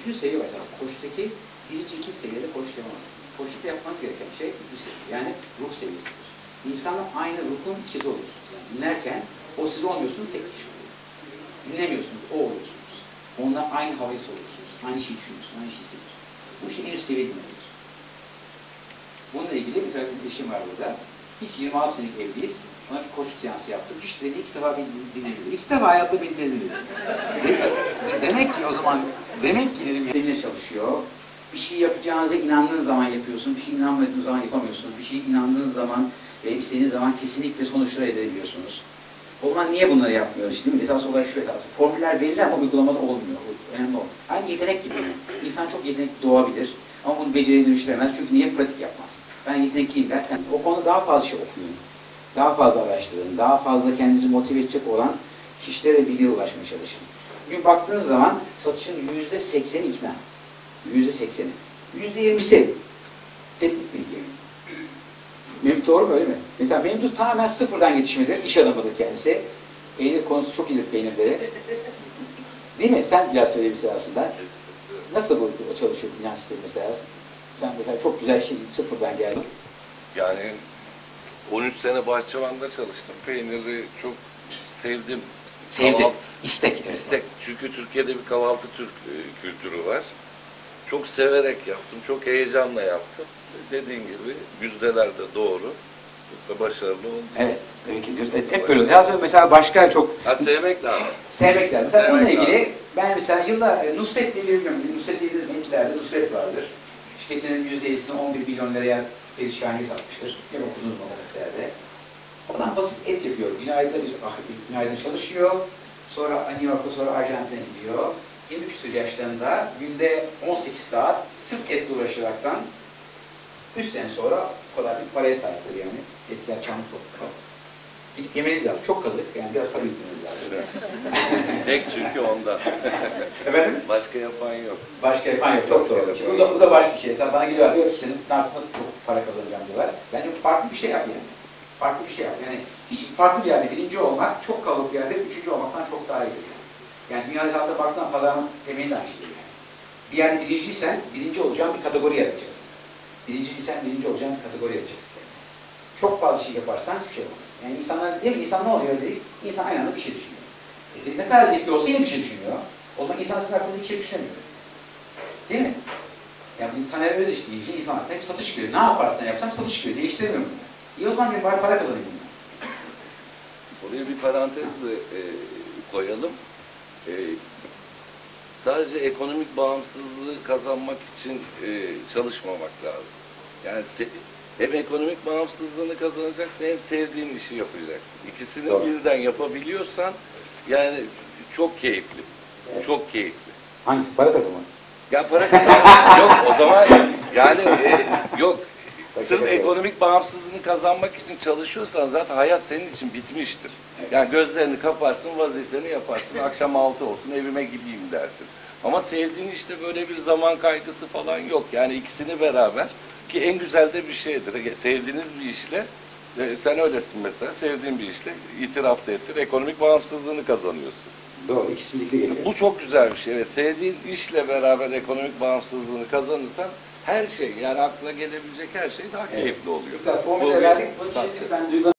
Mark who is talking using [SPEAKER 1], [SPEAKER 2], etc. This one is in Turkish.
[SPEAKER 1] üçüncü seviye var. Yani koçtaki birinci iki seviyede koç yapamazsınız. Koçlukta yapmanız gereken şey bu seviye. Yani ruh seviyesidir. İnsanla aynı ruhun ikizi oluyorsunuz. Yani dinlerken o siz olmuyorsunuz, tek kişi oluyor. Dinlemiyorsunuz, o oluyorsunuz. Onunla aynı havayı soluyorsunuz. Aynı şeyi düşünüyorsunuz, aynı şeyi hissediyorsunuz. Bu işte en üst seviye dinlemiyorsunuz. Bununla ilgili mesela bir işim var burada. Hiç 26 senelik evliyiz. Ona bir koçluk seansı yaptık. Hiç dedi ilk defa beni dinledi. İlk defa hayatta beni dinledi. Demek ki o zaman, demek ki dedim seninle çalışıyor. Bir şey yapacağınıza inandığınız zaman yapıyorsun. Bir şey inanmadığınız zaman yapamıyorsunuz. Bir şey inandığınız zaman ve istediğiniz zaman kesinlikle sonuçlar elde edebiliyorsunuz. O zaman niye bunları yapmıyoruz? Değil mi? Esas olay şu esas. Formüller belli ama uygulamada olmuyor. Önemli o. Aynı yetenek gibi. İnsan çok yetenekli doğabilir. Ama bunu beceriye dönüştüremez. Çünkü niye pratik yapmaz? Ben yetenekliyim derken o konuda daha fazla şey okuyun. Daha fazla araştırın. Daha fazla kendinizi motive edecek olan kişilere bilgiye ulaşmaya çalışın. Bugün baktığınız zaman satışın yüzde sekseni ikna. Yüzde sekseni. Yüzde yirmisi teknik bilgi. Memduh doğru mu öyle mi? Mesela Memduh tamamen sıfırdan yetişmedir. İş adamıdır kendisi. Peynir konusu çok iyidir peynirleri. Değil mi? Sen biraz söyle mesela aslında. Nasıl bu çalışıyor finans sistemi mesela? Sen mesela çok güzel şey sıfırdan geldin.
[SPEAKER 2] Yani 13 sene bahçıvanda çalıştım. Peyniri çok sevdim.
[SPEAKER 1] Sevdi.
[SPEAKER 2] Kahvaltı-
[SPEAKER 1] İstek.
[SPEAKER 2] İstek. Çünkü Türkiye'de bir kahvaltı Türk e, kültürü var. Çok severek yaptım. Çok heyecanla yaptım. Dediğin gibi yüzdeler de doğru. Çok da başarılı oldum.
[SPEAKER 1] Evet. Tebrik ediyoruz. Evet, hep böyle. Yazın mesela başka çok
[SPEAKER 2] Ha sevmek lazım.
[SPEAKER 1] sevmekler. Mesela
[SPEAKER 2] Sevmek
[SPEAKER 1] bununla ilgili
[SPEAKER 2] lazım.
[SPEAKER 1] ben mesela yıllar e, Nusret diye bir bilmiyorum. Nusret diye Gençlerde Nusret vardır. Şirketinin %50'sini 11 milyon liraya perişaniye satmıştır. Hep okudunuz mu gazetelerde. Oradan basit et yapıyor. Günaydın'da bir ah, Günaydın çalışıyor. Sonra New sonra Arjantin'e gidiyor. 23 küsur yaşlarında günde 18 saat sırf etle uğraşaraktan 3 sene sonra o kadar bir paraya sahiptir yani. Etler çamur topluyor. Gidip yemeniz lazım. Çok kazık. Yani biraz para yutmanız lazım.
[SPEAKER 2] Tek çünkü ondan.
[SPEAKER 1] Efendim?
[SPEAKER 2] Başka yapan yok.
[SPEAKER 1] Başka yapan yok. Çok doğru. Şimdi bu da, bu da başka bir şey. Sen bana geliyor diyor ki senin sınavda çok para kazanacağım diyorlar. Bence farklı bir şey yap yani. Farklı bir şey yap. Yani hiç farklı bir yerde birinci olmak çok kalabalık bir yerde üçüncü olmaktan çok daha iyi. Yani dünya esasına baktığında pazarın temelini şey yani. Bir yerde birinciysen birinci olacağın bir kategori yaratacaksın. Birinciysen birinci olacağın bir kategori yaratacaksın. Yani. Çok fazla şey yaparsan hiçbir şey olmaz. Yani insanlar değil mi? İnsan ne oluyor dedik? İnsan aynı anda bir şey düşünüyor. E, ne kadar zevkli olsa yine bir şey düşünüyor. O zaman insan sizin hakkında hiç şey düşünemiyor. Değil mi? Yani bu Taner Özdeş deyince insan hakkında satış görüyor. Ne yaparsan yapsam satış görüyor. Değiştiremiyorum bunu. İyi o zaman bir bari para kazanayım bundan.
[SPEAKER 2] Oraya bir parantez de e, koyalım. E, sadece ekonomik bağımsızlığı kazanmak için e, çalışmamak lazım. Yani hem ekonomik bağımsızlığını kazanacaksın hem sevdiğin işi yapacaksın. İkisini
[SPEAKER 1] Doğru.
[SPEAKER 2] birden yapabiliyorsan yani çok keyifli. Çok keyifli.
[SPEAKER 1] Hangisi? Para takımı.
[SPEAKER 2] Ya para kazanmak yok o zaman yani e, yok. Sırf ekonomik bağımsızlığını kazanmak için çalışıyorsan zaten hayat senin için bitmiştir. Yani gözlerini kaparsın, vazifeni yaparsın. Akşam altı olsun, evime gideyim dersin. Ama sevdiğin işte böyle bir zaman kaygısı falan yok. Yani ikisini beraber ki en güzel de bir şeydir. Sevdiğiniz bir işle e, sen öylesin mesela sevdiğin bir işle itiraf da ettin. Ekonomik bağımsızlığını kazanıyorsun.
[SPEAKER 1] Doğru. İkisi birlikte geliyor.
[SPEAKER 2] Bu çok güzel bir şey. Evet, sevdiğin işle beraber ekonomik bağımsızlığını kazanırsan her şey yani aklına gelebilecek her şey daha keyifli oluyor.
[SPEAKER 1] Formüle verdik. İçin
[SPEAKER 2] Tabii.
[SPEAKER 1] lütfen duygu